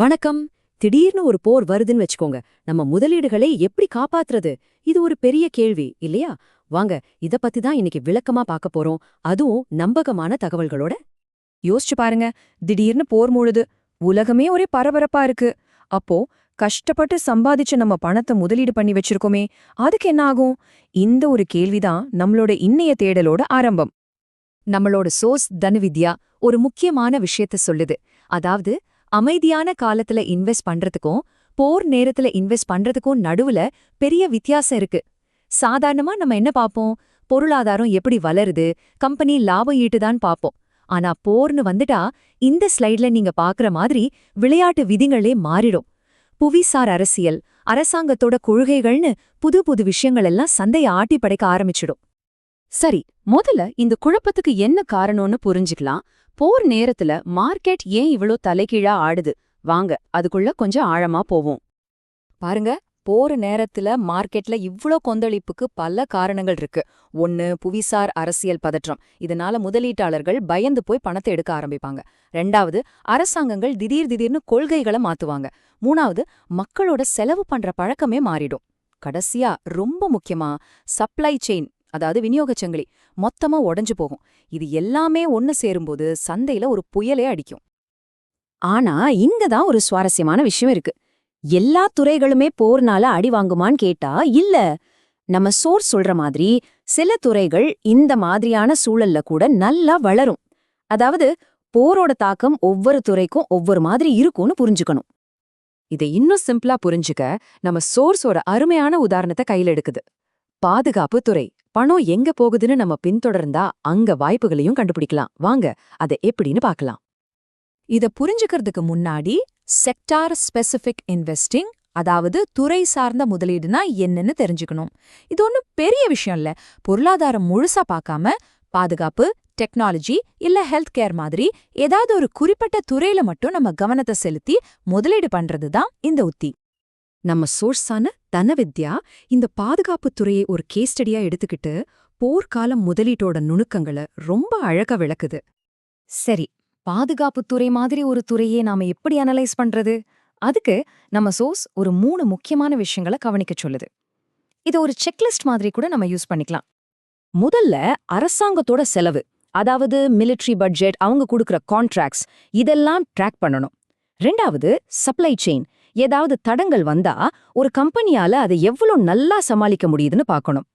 வணக்கம். திடீர்னு ஒரு போர் வருதுன்னு வச்சுக்கோங்க. நம்ம முதலீடுகளை எப்படி காப்பாத்துறது? இது ஒரு பெரிய கேள்வி இல்லையா? வாங்க இத பத்தி தான் இன்னைக்கு விளக்கமா பார்க்க போறோம். அதுவும் நம்பகமான தகவல்களோட. யோசிச்சு பாருங்க. திடீர்னு போர் மூழுது. உலகமே ஒரே பரபரப்பா இருக்கு. அப்போ கஷ்டப்பட்டு சம்பாதிச்ச நம்ம பணத்தை முதலீடு பண்ணி வச்சிருக்கோமே அதுக்கு என்ன ஆகும்? இந்த ஒரு கேள்விதான் நம்மளோட இன்னைய தேடலோட ஆரம்பம். நம்மளோட சோர்ஸ் தனவித்யா ஒரு முக்கியமான விஷயத்த சொல்லுது. அதாவது அமைதியான காலத்துல இன்வெஸ்ட் பண்றதுக்கும் போர் நேரத்துல இன்வெஸ்ட் பண்றதுக்கும் நடுவுல பெரிய வித்தியாசம் இருக்கு. சாதாரணமா நம்ம என்ன பார்ப்போம்? பொருளாதாரம் எப்படி வளருது? கம்பெனி லாபம் ஈட்டுதான் பாப்போம் ஆனா போர்னு வந்துட்டா இந்த ஸ்லைட்ல நீங்க பாக்குற மாதிரி விளையாட்டு விதிகளே மாறிடும். புவிசார் அரசியல் அரசாங்கத்தோட கொள்கைகள்னு புது புது விஷயங்கள் எல்லாம் சந்தைய ஆட்டி படைக்க ஆரம்பிச்சிடும். சரி முதல்ல இந்த குழப்பத்துக்கு என்ன காரணம்னு புரிஞ்சுக்கலாம். போர் நேரத்துல மார்க்கெட் ஏன் இவ்ளோ தலைகீழா ஆடுது? வாங்க அதுக்குள்ள கொஞ்சம் ஆழமா போவோம். பாருங்க போர் நேரத்துல மார்க்கெட்ல இவ்ளோ கொந்தளிப்புக்கு பல காரணங்கள் இருக்கு. ஒன்னு புவிசார் அரசியல் பதற்றம். இதனால முதலீட்டாளர்கள் பயந்து போய் பணத்தை எடுக்க ஆரம்பிப்பாங்க. ரெண்டாவது அரசாங்கங்கள் திடீர் திடீர்னு கொள்கைகளை மாத்துவாங்க. மூணாவது மக்களோட செலவு பண்ற பழக்கமே மாறிடும். கடைசியா ரொம்ப முக்கியமா சப்ளை செயின் அதாவது விநியோகச் சங்கிலி மொத்தமா உடைஞ்சு போகும். இது எல்லாமே ஒன்னு சேரும்போது சந்தையில ஒரு புயலே அடிக்கும். ஆனா இங்க தான் ஒரு சுவாரஸ்யமான விஷயம் இருக்கு. எல்லா துறைகளுமே போர்னால அடி வாங்குமான்னு கேட்டா இல்ல. நம்ம சோர்ஸ் சொல்ற மாதிரி சில துறைகள் இந்த மாதிரியான சூழல்ல கூட நல்லா வளரும். அதாவது போரோட தாக்கம் ஒவ்வொரு துறைக்கும் ஒவ்வொரு மாதிரி இருக்கும்னு புரிஞ்சுக்கணும். இதை இன்னும் சிம்பிளா புரிஞ்சுக்க நம்ம சோர்ஸோட அருமையான உதாரணத்தை கையில எடுக்குது. பாதுகாப்பு துறை. பணம் எங்க போகுதுன்னு நம்ம பின்தொடர்ந்தா அங்க வாய்ப்புகளையும் கண்டுபிடிக்கலாம். வாங்க அதை எப்படின்னு பார்க்கலாம். இத புரிஞ்சுக்கிறதுக்கு முன்னாடி செக்டார் ஸ்பெசிபிக் இன்வெஸ்டிங் அதாவது துறை சார்ந்த முதலீடுனா என்னன்னு தெரிஞ்சுக்கணும். இது ஒன்றும் பெரிய விஷயம் இல்ல. பொருளாதாரம் முழுசா பார்க்காம பாதுகாப்பு டெக்னாலஜி இல்ல ஹெல்த் கேர் மாதிரி ஏதாவது ஒரு குறிப்பிட்ட துறையில மட்டும் நம்ம கவனத்தை செலுத்தி முதலீடு பண்றது தான் இந்த உத்தி. நம்ம சோர்ஸான தனவித்யா இந்த பாதுகாப்புத் துறையை ஒரு கேஸ் ஸ்டடியா எடுத்துக்கிட்டு போர்க்காலம் முதலீட்டோட நுணுக்கங்களை ரொம்ப அழகா விளக்குது. சரி பாதுகாப்புத்துறை மாதிரி ஒரு துறையை நாம எப்படி அனலைஸ் பண்றது? அதுக்கு நம்ம சோர்ஸ் ஒரு மூணு முக்கியமான விஷயங்களை கவனிக்க சொல்லுது. இத ஒரு செக்லிஸ்ட் மாதிரி கூட நம்ம யூஸ் பண்ணிக்கலாம். முதல்ல அரசாங்கத்தோட செலவு அதாவது மிலிட்டரி பட்ஜெட் அவங்க கொடுக்குற கான்ட்ராக்ட்ஸ் இதெல்லாம் ட்ராக் பண்ணணும். ரெண்டாவது சப்ளை செயின் ஏதாவது தடங்கள் வந்தா ஒரு கம்பெனியால அதை எவ்வளவு நல்லா சமாளிக்க முடியுதுன்னு பார்க்கணும்.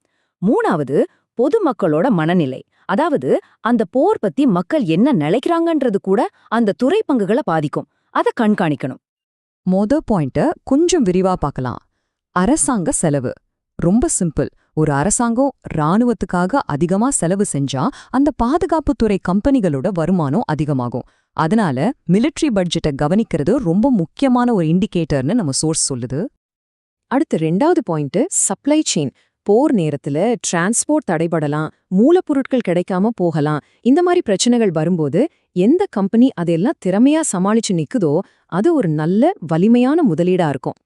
மூணாவது பொதுமக்களோட மனநிலை. அதாவது அந்த போர் பத்தி மக்கள் என்ன நினைக்கிறாங்கன்றது கூட அந்த துறை பங்குகளை பாதிக்கும். அதை கண்காணிக்கணும். மொத பாயிண்ட்ட கொஞ்சம் விரிவா பார்க்கலாம். அரசாங்க செலவு. ரொம்ப சிம்பிள். ஒரு அரசாங்கம் ராணுவத்துக்காக அதிகமா செலவு செஞ்சா அந்த பாதுகாப்புத்துறை கம்பெனிகளோட வருமானம் அதிகமாகும். அதனால மிலிட்டரி பட்ஜெட்டை கவனிக்கிறது ரொம்ப முக்கியமான ஒரு இண்டிகேட்டர்னு நம்ம சோர்ஸ் சொல்லுது. அடுத்து ரெண்டாவது பாயிண்ட் சப்ளை செயின் போர் நேரத்துல டிரான்ஸ்போர்ட் தடைபடலாம் மூலப்பொருட்கள் கிடைக்காம போகலாம் இந்த மாதிரி பிரச்சனைகள் வரும்போது எந்த கம்பெனி அதெல்லாம் திறமையா சமாளிச்சு நிக்குதோ அது ஒரு நல்ல வலிமையான முதலீடா இருக்கும்.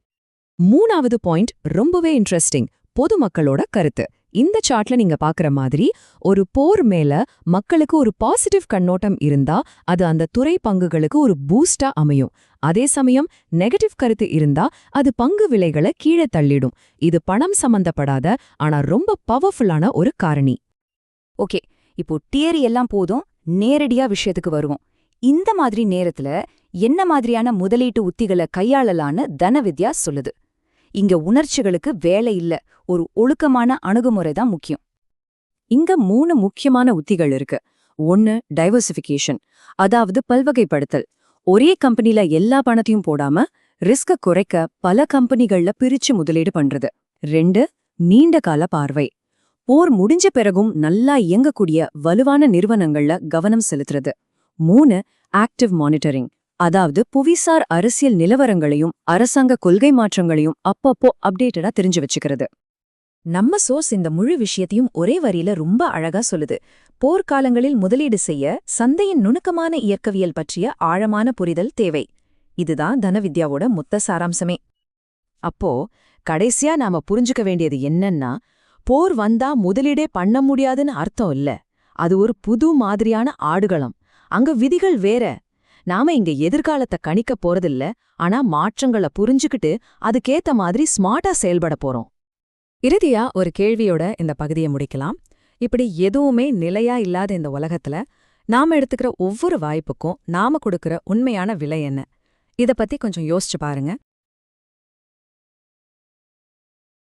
மூணாவது பாயிண்ட் ரொம்பவே இன்ட்ரெஸ்டிங் பொதுமக்களோட கருத்து. இந்த சார்ட்ல நீங்க பாக்குற மாதிரி ஒரு போர் மேல மக்களுக்கு ஒரு பாசிட்டிவ் கண்ணோட்டம் இருந்தா அது அந்த துறை பங்குகளுக்கு ஒரு பூஸ்டா அமையும். அதே சமயம் நெகட்டிவ் கருத்து இருந்தா அது பங்கு விலைகளை கீழே தள்ளிடும். இது பணம் சம்பந்தப்படாத ஆனா ரொம்ப பவர்ஃபுல்லான ஒரு காரணி. ஓகே இப்போ டியரி எல்லாம் போதும் நேரடியா விஷயத்துக்கு வருவோம். இந்த மாதிரி நேரத்துல என்ன மாதிரியான முதலீட்டு உத்திகளை கையாளலான்னு தனவித்யா சொல்லுது. இங்க உணர்ச்சிகளுக்கு வேலை இல்ல. ஒரு ஒழுக்கமான அணுகுமுறை தான் முக்கியம். இங்க மூணு முக்கியமான உத்திகள் இருக்கு. ஒன்னு டைவர்சிஃபிகேஷன் அதாவது பல்வகைப்படுத்தல். ஒரே கம்பெனில எல்லா பணத்தையும் போடாம ரிஸ்க குறைக்க பல கம்பெனிகள்ல பிரிச்சு முதலீடு பண்றது. ரெண்டு நீண்ட கால பார்வை. போர் முடிஞ்ச பிறகும் நல்லா இயங்கக்கூடிய வலுவான நிறுவனங்கள்ல கவனம் செலுத்துறது. மூணு ஆக்டிவ் மானிட்டரிங் அதாவது புவிசார் அரசியல் நிலவரங்களையும் அரசாங்க கொள்கை மாற்றங்களையும் அப்பப்போ அப்டேட்டடா தெரிஞ்சு வச்சுக்கிறது. நம்ம சோர்ஸ் இந்த முழு விஷயத்தையும் ஒரே வரியில ரொம்ப அழகா சொல்லுது. போர்க்காலங்களில் முதலீடு செய்ய சந்தையின் நுணுக்கமான இயக்கவியல் பற்றிய ஆழமான புரிதல் தேவை. இதுதான் தனவித்யாவோட மொத்த சாராம்சமே. அப்போ கடைசியா நாம புரிஞ்சுக்க வேண்டியது என்னன்னா போர் வந்தா முதலீடே பண்ண முடியாதுன்னு அர்த்தம் இல்ல. அது ஒரு புது மாதிரியான ஆடுகளம். அங்க விதிகள் வேற. நாம இங்க எதிர்காலத்தை கணிக்க போறதில்ல ஆனா மாற்றங்களை புரிஞ்சுக்கிட்டு அதுக்கேத்த மாதிரி ஸ்மார்ட்டா செயல்பட போறோம். இறுதியா ஒரு கேள்வியோட இந்த பகுதியை முடிக்கலாம். இப்படி எதுவுமே நிலையா இல்லாத இந்த உலகத்துல நாம எடுத்துக்கிற ஒவ்வொரு வாய்ப்புக்கும் நாம கொடுக்கிற உண்மையான விலை என்ன? இத பத்தி கொஞ்சம் யோசிச்சு பாருங்க.